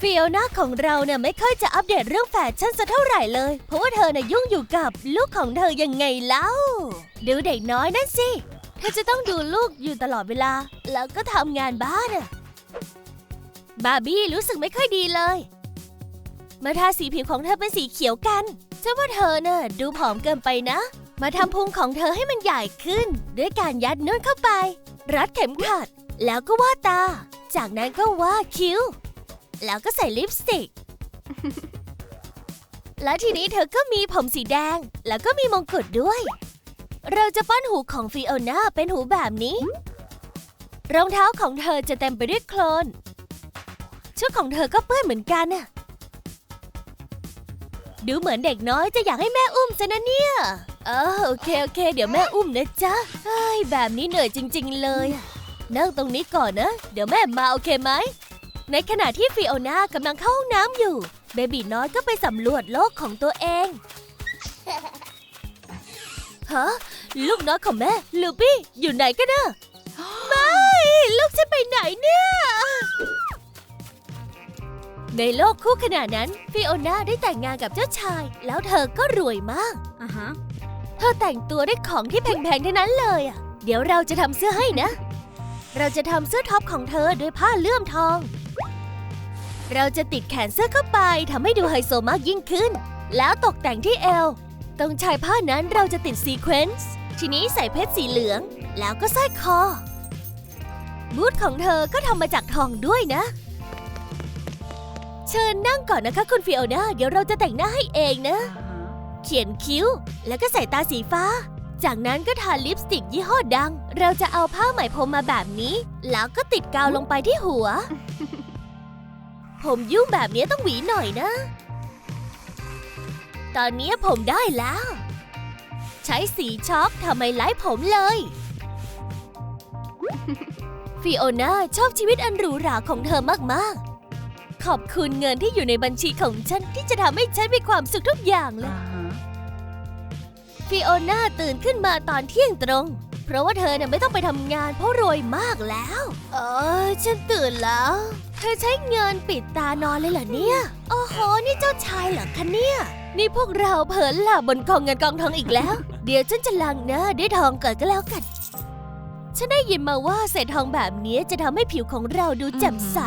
ฟิโอนาของเราเนี่ยไม่ค่อยจะอัปเดตเรื่องแฟชั่นสักเท่าไหร่เลย เพราะว่าเธอน่ะยุ่งอยู่กับลูกของเธอยังไงเล่าดูเด็กน้อยนั่นสิ เธอจะต้องดูลูกอยู่ตลอดเวลา แล้วก็ทำงานบ้านอะบาร์บี้รู้สึกไม่ค่อยดีเลย มาทาสีผิวของเธอเป็นสีเขียวกันฉันว่าเธอเน่ะดูผอมเกินไปนะ มาทำพุงของเธอให้มันใหญ่ขึ้น ด้วยการยัดนุ่นเข้าไป รัดเข็มขัด แล้วก็วาดตา จากนั้นก็วาดคิ้ว แล้วก็ใส่ลิปสติก และทีนี้เธอก็มีผมสีแดง แล้วก็มีมงกุฎด้วย เราจะปั้นหูของฟิโอนาเป็นหูแบบนี้ รองเท้าของเธอจะเต็มไปด้วยโคลน ชุดของเธอก็เปื้อนเหมือนกันน่ะ ดูเหมือนเด็กน้อยจะอยากให้แม่อุ้มซะนะเนี่ยเออโอเคโอเค เดี๋ยวแม่อุ้มนะจ๊ะเฮ้ยแบบนี้เหนื่อยจริง ๆ เลย นั่งตรงนี้ก่อนนะ เดี๋ยวแม่มาโอเคไหม ในขณะที่ฟิโอน่ากำลังเข้าห้องน้ำอยู่ เบบีน้อยก็ไปสำรวจโลกของตัวเองฮะลูกน้อยของแม่ลูบี้อยู่ไหนกันนะไม่ลูกฉันไปไหนเนี่ย ในโลกคู่ขนาดนั้นฟิโอน่าได้แต่งงานกับเจ้าชาย แล้วเธอก็รวยมากอ่าฮะเธอแต่งตัวด้วยของที่แพงๆทั้งนั้นเลยอะ เดี๋ยวเราจะทำเสื้อให้นะ เราจะทำเสื้อท็อปของเธอด้วยผ้าเลื่อมทอง เราจะติดแขนเสื้อเข้าไปทำให้ดูไฮโซมากยิ่งขึ้น แล้วตกแต่งที่เอว ตรงชายผ้านั้นเราจะติดซีเควนซ์ ทีนี้ใส่เพชรสีเหลือง แล้วก็สร้อยคอ บูทของเธอก็ทำมาจากทองด้วยนะ เชิญนั่งก่อนนะคะคุณฟิโอนาเดี๋ยวเราจะแต่งหน้าให้เองนะอ่าฮะเขียนคิ้ว แล้วก็ใส่ตาสีฟ้า จากนั้นก็ทาลิปสติกยี่ห้อดัง เราจะเอาผ้าไหมพรมมาแบบนี้ แล้วก็ติดกาวลงไปที่หัว ผมยุ่งแบบนี้ต้องหวีหน่อยนะ ตอนนี้ผมได้แล้ว ใช้สีช็อกทำไมไลท์ผมเลย ฟิโอนาชอบชีวิตอันหรูหราของเธอมาก ๆ ขอบคุณเงินที่อยู่ในบัญชีของฉันที่จะทำให้ฉันมีความสุขทุกอย่างเลย ฟิโอน่าตื่นขึ้นมาตอนเที่ยงตรง เพราะว่าเธอเนี่ยไม่ต้องไปทำงานเพราะรวยมากแล้ว เออฉันตื่นแล้ว เธอใช้เงินปิดตานอนเลยเหรอเนี่ย โอ้โห นี่เจ้าชายเหรอคะเนี่ย นี่พวกเราเผลอหลับบนกองเงินกองทองอีกแล้ว เดี๋ยวฉันจะล้างหน้าด้วยทองก่อนก็แล้วกัน ฉันได้ยินมาว่าเศษทองแบบนี้จะทำให้ผิวของเราดูแจ่มใส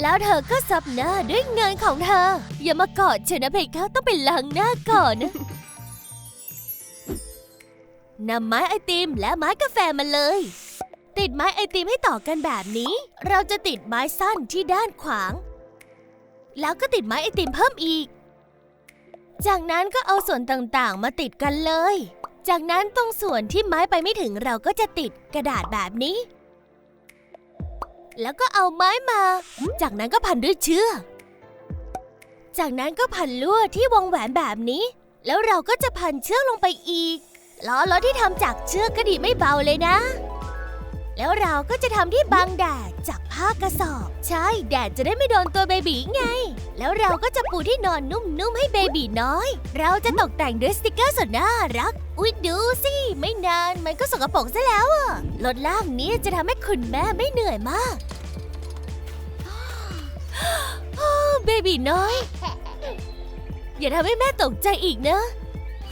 แล้วเธอก็ซับหน้าด้วยเงินของเธอ อย่ามากอดฉันนะเพคะต้องไปล้างหน้าก่อนนะนำไม้ไอติมและไม้กาแฟมาเลย ติดไม้ไอติมให้ต่อกันแบบนี้ เราจะติดไม้สั้นที่ด้านขวาง แล้วก็ติดไม้ไอติมเพิ่มอีก จากนั้นก็เอาส่วนต่างๆ มาติดกันเลย จากนั้นตรงส่วนที่ไม้ไปไม่ถึงเราก็จะติดกระดาษแบบนี้ แล้วก็เอาไม้มา จากนั้นก็พันด้วยเชือก จากนั้นก็พันลวดที่วงแหวนแบบนี้ แล้วเราก็จะพันเชือกลงไปอีกล้อรถที่ทำจากเชือกก็ดีไม่เบาเลยนะ แล้วเราก็จะทำที่บังแดดจากผ้ากระสอบ ใช่ แดดจะได้ไม่โดนตัวเบบีไง แล้วเราก็จะปูที่นอนนุ่มๆให้เบบีน้อย เราจะตกแต่งด้วยสติกเกอร์สุดน่ารัก อุ๊ยดูสิ ไม่นานมันก็สกปรกซะแล้วอะรถล่างนี้จะทำให้คุณแม่ไม่เหนื่อยมากเบบีน้อย อย่าทำให้แม่ตกใจอีกนะ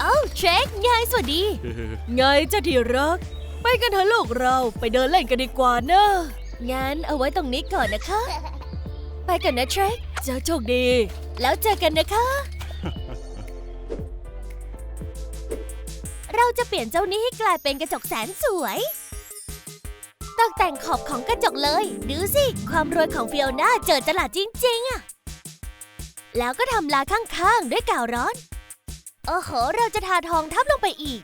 เอ้าเทรคไงสวัสดี ไงเจ้าที่รัก ไปกันเถอะลูกเราไปเดินเล่นกันดีกว่าเนอะงั้นเอาไว้ตรงนี้ก่อนนะคะ ไปกันนะเทรคเจ้าโชคดี แล้วเจอกันนะคะ เราจะเปลี่ยนเจ้านี้ให้กลายเป็นกระจกแสนสวย ตกแต่งขอบของกระจกเลย ดูสิ ความรวยของฟิโอน่าเจอตลาดจริง ๆอะแล้วก็ทำลาข้างๆ ด้วยกาวร้อน โอ้โห เราจะทาทองทับลงไปอีก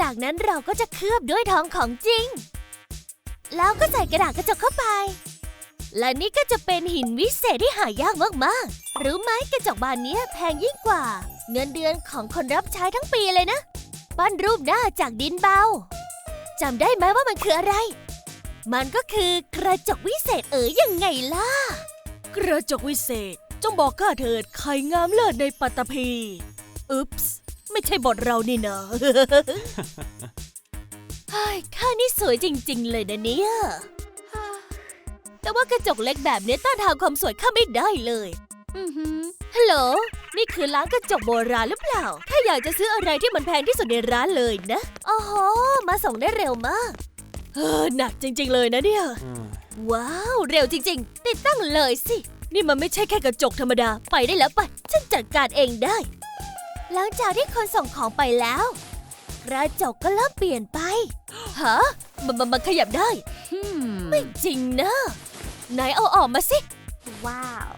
จากนั้นเราก็จะเคลือบด้วยทองของจริง แล้วก็ใส่กระดาษกระจกเข้าไป และนี่ก็จะเป็นหินวิเศษที่หายากมากๆ รู้ไหมกระจกบานนี้แพงยิ่งกว่า เงินเดือนของคนรับใช้ทั้งปีเลยนะ ปั้นรูปหน้าจากดินเบาจำได้ไหมว่ามันคืออะไร มันก็คือกระจกวิเศษเอ๋ยยังไงล่ะ กระจกวิเศษจงบอกข้าเถิดใครงามเลิศในปัตตภี อุ๊ปส์ ไม่ใช่บทเรานี่นะเฮ้ยข้านี่สวยจริง ๆ เลยนะเนี่ย แต่ว่ากระจกเล็กแบบนี้ต้านทานความสวยข้าไม่ได้เลยฮัลโหล นี่คือร้านกระจกโบราณหรือเปล่า ถ้าอยากจะซื้ออะไรที่มันแพงที่สุดในร้านเลยนะโอ้โหมาส่งได้เร็วมากเออหนักจริง ๆ เลยนะเนี่ย ว้าว เร็วจริง ๆ ติดตั้งเลยสิ นี่มันไม่ใช่แค่กระจกธรรมดา ไปได้แล้วไปะฉันจัดการเองได้ หลังจากที่คนส่งของไปแล้ว กระจกก็เริ่มเปลี่ยนไป ฮะ มันมันมันขยับได้ ไม่จริงนะ ไหนเอาออกมาสิ ว้าว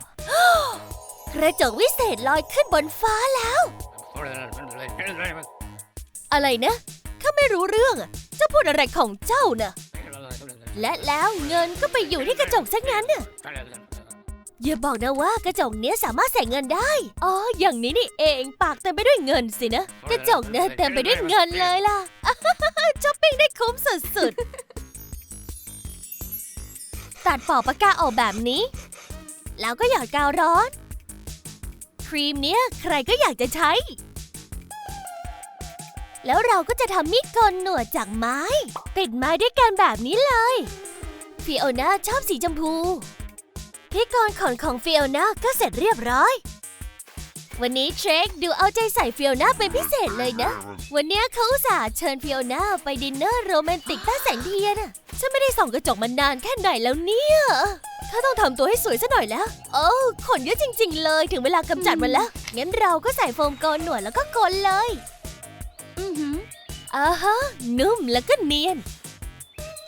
กระจกวิเศษลอยขึ้นบนฟ้าแล้ว อะไรนะ ข้าไม่รู้เรื่องอะเจ้าพูดอะไรของเจ้าน่ะ และแล้วเงินก็ไปอยู่ที่กระจกซะงั้นน่ะ อย่าบอกนะว่ากระจกเนี้ยสามารถใส่เงินได้ อ๋อ อย่างนี้นี่เอง ปากเต็มไปด้วยเงินสินะ กระจกเนี่ยเต็มไปด้วยเงินเลยล่ะ ช้อปปิ้งได้คุ้มสุดๆ ตัดปอกปากกาออกแบบนี้ แล้วก็หยอดกาวร้อน ครีมเนี้ยใครก็อยากจะใช้ แล้วเราก็จะทำมีดโกนหนวดจากไม้ ติดไม้ด้วยกันแบบนี้เลย ฟิโอนาชอบสีชมพู ที่กรขนของฟิโอนาก็เสร็จเรียบร้อย วันนี้เทรคดูเอาใจใส่ฟิโอนาเป็นพิเศษเลยนะ วันนี้เขาอุตส่าห์เชิญฟิโอนาไปดินเนอร์โรแมนติกใต้แสงเทียนอะฉันไม่ได้ส่องกระจกมานานแค่ไหนแล้วเนี่ยเขาต้องทำตัวให้สวยซะหน่อยแล้ว โอ้ขนเยอะจริง ๆ เลยถึงเวลากำจัดมันแล้ว งั้นเราก็ใส่โฟมโกนหนวดแล้วก็โกนเลย อือหืออ่าฮะนุ่มแล้วก็เนียน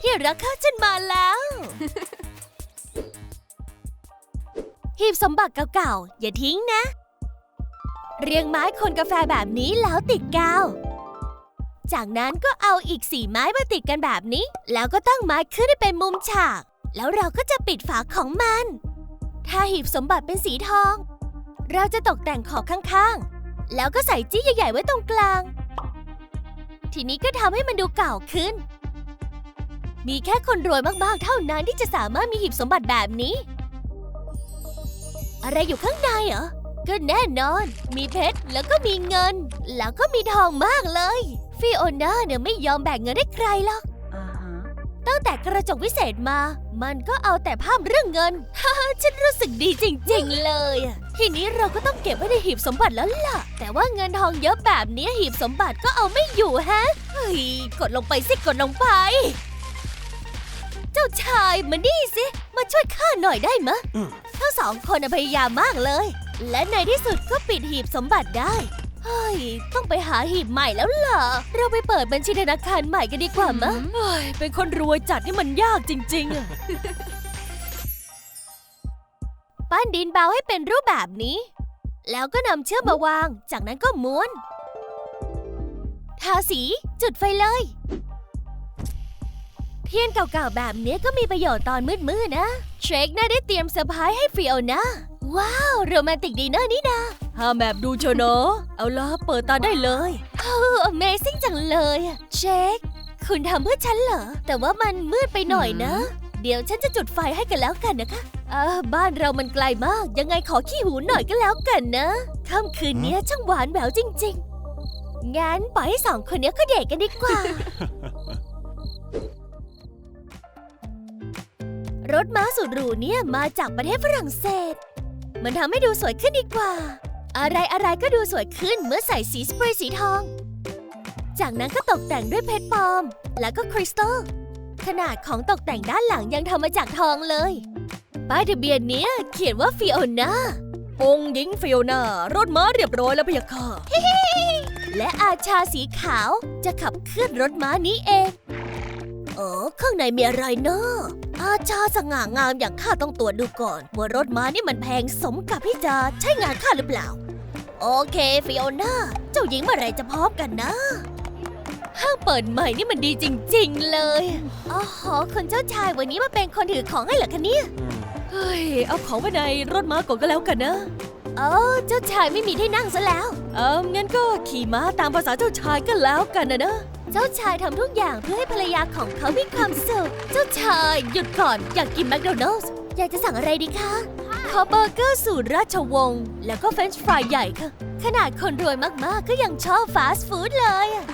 ที่รักข้าฉันมาแล้ว หีบสมบัติเก่าๆ อย่าทิ้งนะ เรียงไม้คนกาแฟแบบนี้แล้วติดกาว จากนั้นก็เอาอีกสี่ไม้มาติดกันแบบนี้ แล้วก็ตั้งไม้ขึ้นให้เป็นมุมฉาก แล้วเราก็จะปิดฝาของมัน ถ้าหีบสมบัติเป็นสีทอง เราจะตกแต่งขอบข้างๆ แล้วก็ใส่จี้ใหญ่ๆไว้ตรงกลาง ทีนี้ก็ทำให้มันดูเก่าขึ้น มีแค่คนรวยมากๆ เท่านั้นที่จะสามารถมีหีบสมบัติแบบนี้ อะไรอยู่ข้างในเหรอ ก็แน่นอน มีเพชรแล้วก็มีเงิน แล้วก็มีทองมากเลย ฟิโอน่าเนี่ยไม่ยอมแบ่งเงินให้ใครหรอกตั้งแต่กระจกวิเศษมา มันก็เอาแต่ภาพเรื่องเงินฮ่าฉันรู้สึกดีจริง ๆ เลยอะทีนี้เราก็ต้องเก็บไว้ในหีบสมบัติแล้วล่ะ แต่ว่าเงินทองเยอะแบบนี้หีบสมบัติก็เอาไม่อยู่ฮะ เฮ้ย กดลงไปสิ กดลงไป เจ้าชายมานี่สิ มาช่วยข้าหน่อยได้มะอืมทั้ งสองคนน่ะพยายามมากเลย และในที่สุดก็ปิดหีบสมบัติได้ เฮ้ย ต้องไปหาหีบใหม่แล้วล่ะเราไปเปิดบัญชีธนาคารใหม่กันดีกว่ามะเฮ้ยเป็นคนรวยจัดนี่มันยากจริงๆอะปั้นดินเบาให้เป็นรูปแบบนี้ แล้วก็นำเชือกมาวาง จากนั้นก็ม้วน ทาสีจุดไฟเลย เทียนเก่าๆแบบนี้ก็มีประโยชน์ตอนมืดๆนะ เทรคน่าได้เตรียมเซอร์ไพรส์ให้ฟิโอนาว้าว โรแมนติกดีเนอร์นี่นาห้ามแบบดูโชว์เนอะเอาล่ะเปิดตาได้เลยเฮ้อ Amazing จังเลยอะเชค คุณทำเพื่อฉันเหรอ แต่ว่ามันมืดไปหน่อยนะ เดี๋ยวฉันจะจุดไฟให้กันแล้วกันนะคะเออบ้านเรามันไกลมาก ยังไงขอขี้หูหน่อยก็แล้วกันนะค่ำคืนนี้ช่างหวานแหววจริง ๆ งั้นปล่อยให้สองคนนี้เขาเดทกันดีกว่า รถม้าสุดหรูเนี่ยมาจากประเทศฝรั่งเศส มันทำให้ดูสวยขึ้นดีกว่า อะไรอะไรๆก็ดูสวยขึ้นเมื่อใส่สีสเปรย์สีทอง จากนั้นก็ตกแต่งด้วยเพชรปลอม แล้วก็คริสตัล ขนาดของตกแต่งด้านหลังยังทำมาจากทองเลย ป้ายทะเบียนเนี้ยเขียนว่าฟิโอนาองค์หญิงฟิโอนารถม้าเรียบร้อยแล้วพะยะค่ะและอาชาสีขาวจะขับเคลื่อนรถม้านี้เอง โอ้ข้างในมีอะไรเนาะอาชาสง่างามอย่างข้าต้องตรวจดูก่อนว่ารถม้านี่มันแพงสมกับที่จะใช้งานข้าหรือเปล่า โอเคฟิโอนาเจ้าหญิงเมื่อไหรจะพร้อมกันนะ ห้างเปิดใหม่นี่มันดีจริง ๆ เลยอ๋อคุณเจ้าชายวันนี้มาเป็นคนถือของให้เหรอคะเนี่ยเฮ้ยเอาของไปในรถม้าก่อนก็แล้วกันนะเออเจ้าชายไม่มีที่นั่งซะแล้ว เอองั้นก็ขี่ม้าตามภาษาเจ้าชายก็แล้วกันนะนะ เจ้าชายทำทุกอย่างเพื่อให้ภรรยาของเขามีความสุข เจ้าชายหยุดก่อนอยากกินแมคโดนัลส์อยากจะสั่งอะไรดีคะ ขอเบอร์เกอร์สูตรราชวงศ์แล้วก็เฟรนช์ฟรายใหญ่ค่ะ ขนาดคนรวยมากๆ ก็ยังชอบฟาสต์ฟู้ดเลยอะ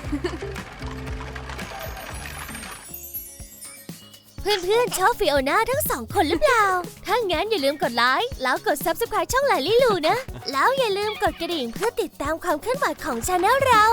เพื่อนๆ ชอบฟิโอนาทั้งสองคนหรือเปล่า ถ้างั้นอย่าลืมกดไลค์ แล้วกด Subscribe ช่องหลายลิลูนะ แล้วอย่าลืมกดกระดิ่งเพื่อติดตามความเคลื่อนไหวของชาแนลเรา